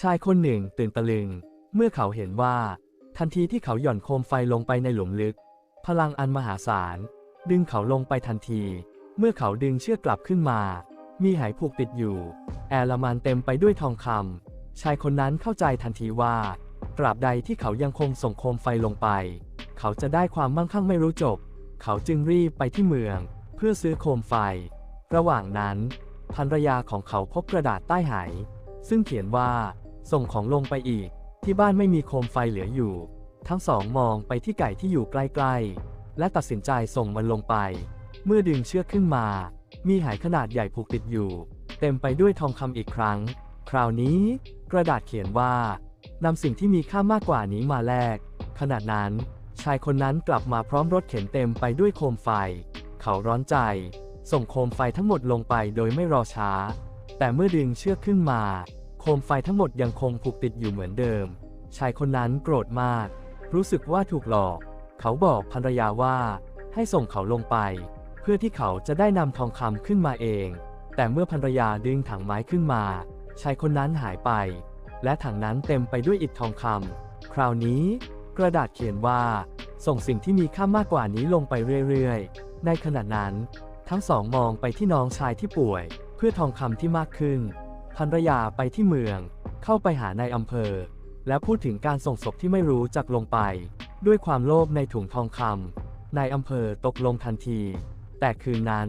ชายคนหนึ่งตื่นตะลึง เมื่อเขาเห็นว่า ทันทีที่เขาหย่อนโคมไฟลงไปในหลุมลึก พลังอันมหาศาล ดึงเขาลงไปทันที เมื่อเขาดึงเชือกกลับขึ้นมา มีหายผูกติดอยู่ แอร์ลมันเต็มไปด้วยทองคำชายคนนั้นเข้าใจทันทีว่า ตราบใดที่เขายังคงส่งโคมไฟลงไป เขาจะได้ความมั่งคั่งไม่รู้จบ เขาจึงรีบไปที่เมือง เพื่อซื้อโคมไฟ ระหว่างนั้นภรรยาของเขาพบกระดาษใต้หายซึ่งเขียนว่า ส่งของลงไปอีก ที่บ้านไม่มีโคมไฟเหลืออยู่ ทั้งสองมองไปที่ไก่ที่อยู่ใกล้ๆ และตัดสินใจส่งมันลงไป เมื่อดึงเชือกขึ้นมา มีหายขนาดใหญ่ผูกติดอยู่ เต็มไปด้วยทองคำอีกครั้ง คราวนี้ กระดาษเขียนว่านำสิ่งที่มีค่ามากกว่านี้มาแลกขณะนั้น ชายคนนั้นกลับมาพร้อมรถเข็นเต็มไปด้วยโคมไฟ เขาร้อนใจ ส่งโคมไฟทั้งหมดลงไปโดยไม่รอช้า แต่เมื่อดึงเชือกขึ้นมา โคมไฟทั้งหมดยังคงผูกติดอยู่เหมือนเดิม ชายคนนั้นโกรธมาก รู้สึกว่าถูกหลอก เขาบอกภรรยาว่า ให้ส่งเขาลงไป เพื่อที่เขาจะได้นำทองคำขึ้นมาเอง แต่เมื่อภรรยาดึงถังไม้ขึ้นมา ชายคนนั้นหายไป และถังนั้นเต็มไปด้วยอิฐทองคำคราวนี้ กระดาษเขียนว่า ส่งสิ่งที่มีค่ามากกว่านี้ลงไปเรื่อยๆ ในขณะนั้น ทั้งสองมองไปที่น้องชายที่ป่วย เพื่อทองคำที่มากขึ้น ภรรยาไปที่เมือง เข้าไปหานายอำเภอ และพูดถึงการส่งศพที่ไม่รู้จักลงไป ด้วยความโลภในถุงทองคำนายอำเภอตกลงทันที แต่คืนนั้น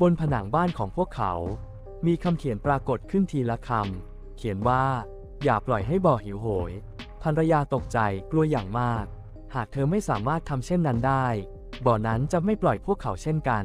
บนผนังบ้านของพวกเขา มีคำเขียนปรากฏขึ้นทีละคำเขียนว่า อย่าปล่อยให้บ่อหิวโหยภรรยาตกใจกลัวอย่างมาก หากเธอไม่สามารถทำเช่นนั้นได้ บ่อนั้นจะไม่ปล่อยพวกเขาเช่นกัน